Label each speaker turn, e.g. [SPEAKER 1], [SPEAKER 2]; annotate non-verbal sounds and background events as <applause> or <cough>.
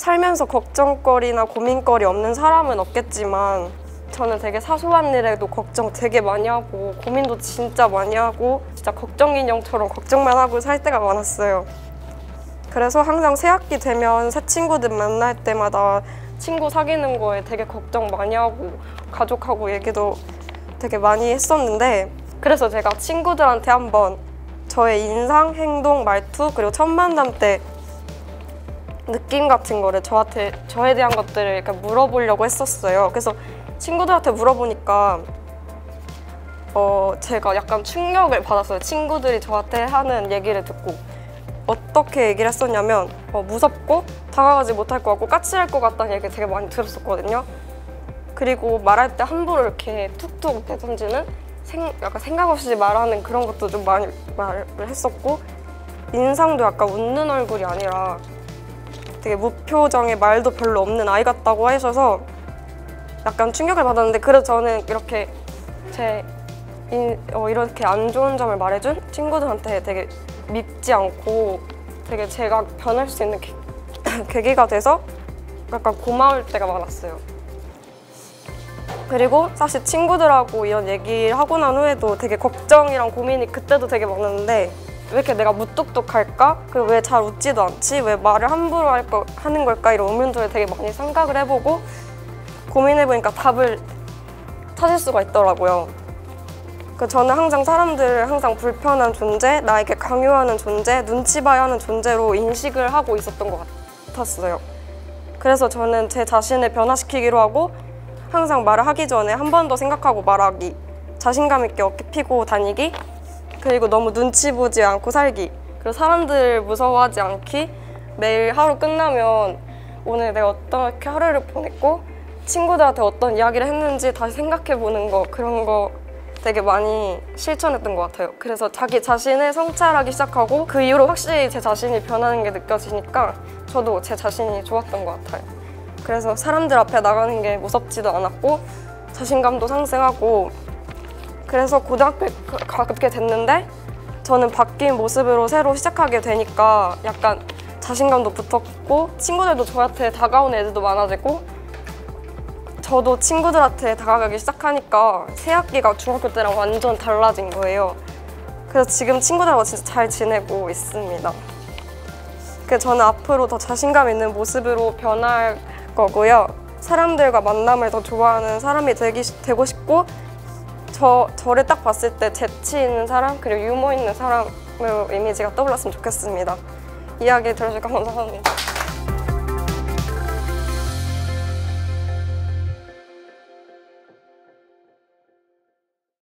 [SPEAKER 1] 살면서 걱정거리나 고민거리 없는 사람은 없겠지만 저는 되게 사소한 일에도 걱정 되게 많이 하고 고민도 진짜 많이 하고 진짜 걱정 인형처럼 걱정만 하고 살 때가 많았어요. 그래서 항상 새 학기 되면 새 친구들 만날 때마다 친구 사귀는 거에 되게 걱정 많이 하고 가족하고 얘기도 되게 많이 했었는데 그래서 제가 친구들한테 한번 저의 인상, 행동, 말투 그리고 첫 만남 때 느낌 같은 거를 저한테 저에 대한 것들을 이렇게 물어보려고 했었어요. 그래서 친구들한테 물어보니까 어 제가 약간 충격을 받았어요. 친구들이 저한테 하는 얘기를 듣고 어떻게 얘기를 했었냐면 어, 무섭고 다가가지 못할 것 같고 까칠할 것 같다는 얘기 되게 많이 들었었거든요. 그리고 말할 때 함부로 이렇게 툭툭 내던지는 생, 약간 생각 없이 말하는 그런 것도 좀 많이 말을 했었고 인상도 약간 웃는 얼굴이 아니라 되게 무표정의 말도 별로 없는 아이 같다고 하셔서 약간 충격을 받았는데 그래서 저는 이렇게 제 인, 어, 이렇게 안 좋은 점을 말해준 친구들한테 되게 밉지 않고 되게 제가 변할 수 있는 계, <laughs> 계기가 돼서 약간 고마울 때가 많았어요. 그리고 사실 친구들하고 이런 얘기를 하고 난 후에도 되게 걱정이랑 고민이 그때도 되게 많았는데 왜 이렇게 내가 무뚝뚝할까? 그리고 왜 잘 웃지도 않지? 왜 말을 함부로 할 거, 하는 걸까? 이런 의문들을 되게 많이 생각을 해보고 고민해보니까 답을 찾을 수가 있더라고요. 그 저는 항상 사람들을 항상 불편한 존재, 나에게 강요하는 존재, 눈치 봐야 하는 존재로 인식을 하고 있었던 것 같았어요. 그래서 저는 제 자신을 변화시키기로 하고 항상 말을 하기 전에 한 번 더 생각하고 말하기, 자신감 있게 어깨 피고 다니기, 그리고 너무 눈치 보지 않고 살기, 그리고 사람들 무서워하지 않기, 매일 하루 끝나면 오늘 내가 어떻게 하루를 보냈고 친구들한테 어떤 이야기를 했는지 다시 생각해 보는 거 그런 거 되게 많이 실천했던 것 같아요. 그래서 자기 자신을 성찰하기 시작하고 그 이후로 확실히 제 자신이 변하는 게 느껴지니까 저도 제 자신이 좋았던 것 같아요. 그래서 사람들 앞에 나가는 게 무섭지도 않았고 자신감도 상승하고 그래서 고등학교에 가게 됐는데 저는 바뀐 모습으로 새로 시작하게 되니까 약간 자신감도 붙었고 친구들도 저한테 다가오는 애들도 많아지고 저도 친구들한테 다가가기 시작하니까 새 학기가 중학교 때랑 완전 달라진 거예요. 그래서 지금 친구들하고 진짜 잘 지내고 있습니다. 그래서 저는 앞으로 더 자신감 있는 모습으로 변할 거고요. 사람들과 만남을 더 좋아하는 사람이 되기, 되고 싶고 저, 저를 딱 봤을 때 재치 있는 사람 그리고 유머 있는 사람으로 이미지가 떠올랐으면 좋겠습니다. 이야기 들어주셔서 감사합니다.